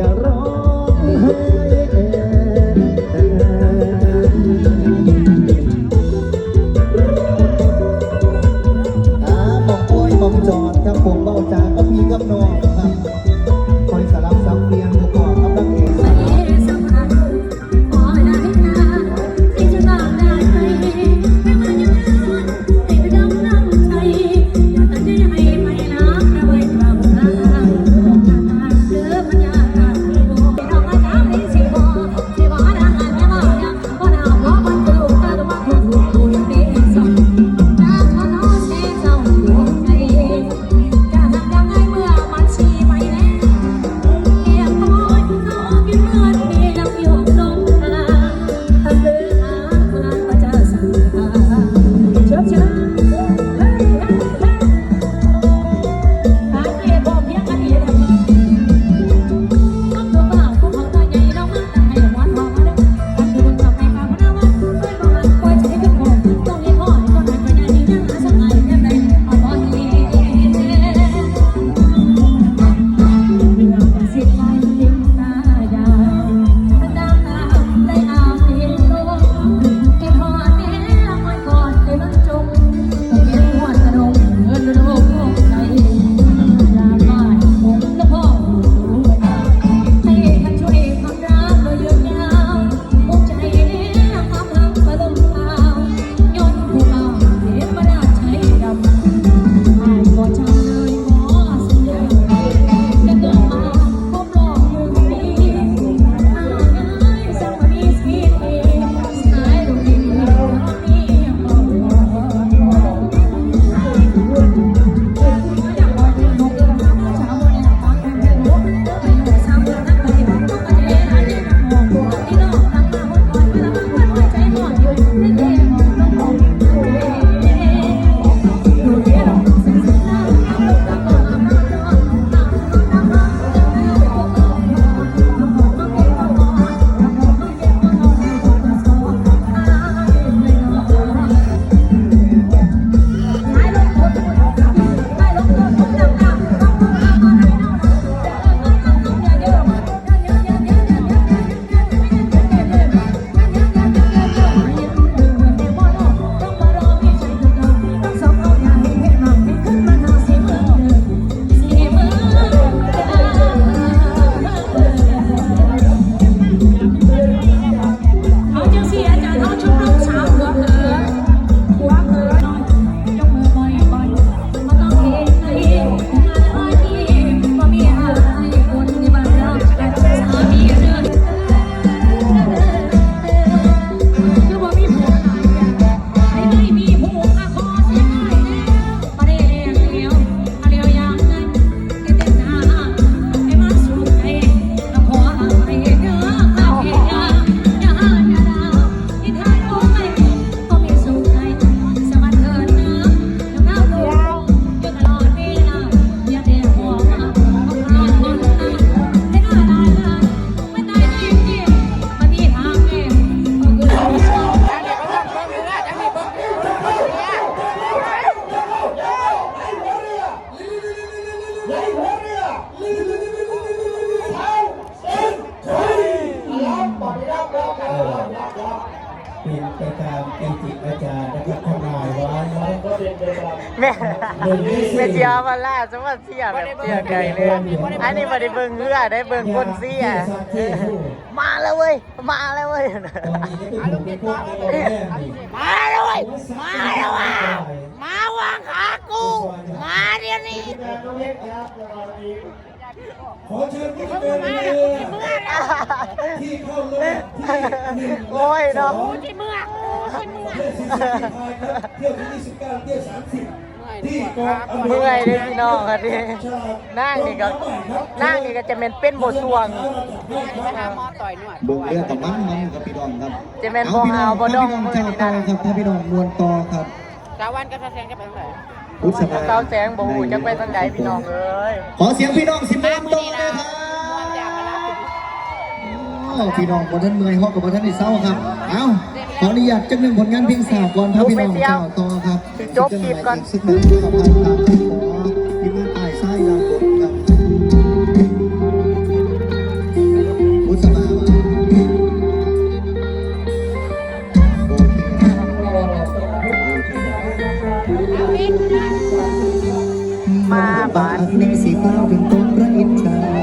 อาร้องห้อ่องโอ้ยมองจอดครับผมเบาจากก็พีกับน้องครับ เป็นไปตามเกจิอาจารย์นะครับทำลายไว้แม่แม่เจียมาล่าสมบัติเสียแบบเสียไกลเลยอันนี้มาได้เบิ่งเหือได้เบิ่งคนเสียมาแล้วเว้ยมาแล้วเว้ยมาแล้วเว้ยมาแล้วมาวางขากูมาเดี๋ยวนี้ ขอเชิญผู้ดำเนินเรือที่เข้าร่วมที่หนึ่งโอ้ยเนาะที่เมืองที่เมืองเที่ยวที่29เที่ยวที่29เที่ยว30ที่กองอำนวยเมื่อยเลยพี่น้องครับที่นั่งนี่ก็นั่งนี่ก็จะเป็นเป็นบทสวงมอต่อยหนวดบิ่งเรือกับมันมันครับพี่น้องครับจะแม่นบ่เอาบ่ดองมื้อนี้นั่นครับถ้าพี่น้องมวนต่อครับ สาวันกับสาแสงจะไปทางไหน พุทธนาเสาแสงบ่ฮู้จักไปทางใดพี่น้องเอ้ยขอเสียงพี่น้องสิบมวนต่อเลยครับมวนจากมารับอ้าวพี่น้องบนท่านเมื่อยฮอกกับบนท่านในเศร้าครับ เอ้าขออนุญาตจักหนึ่งผลงานเพลงสาวก่อนพาพี่น้องเจ้าต่อครับจบคลิปก่อนสักหนึ่งครับ มาบาทในสีเท้าถึงตรงพระอินทรา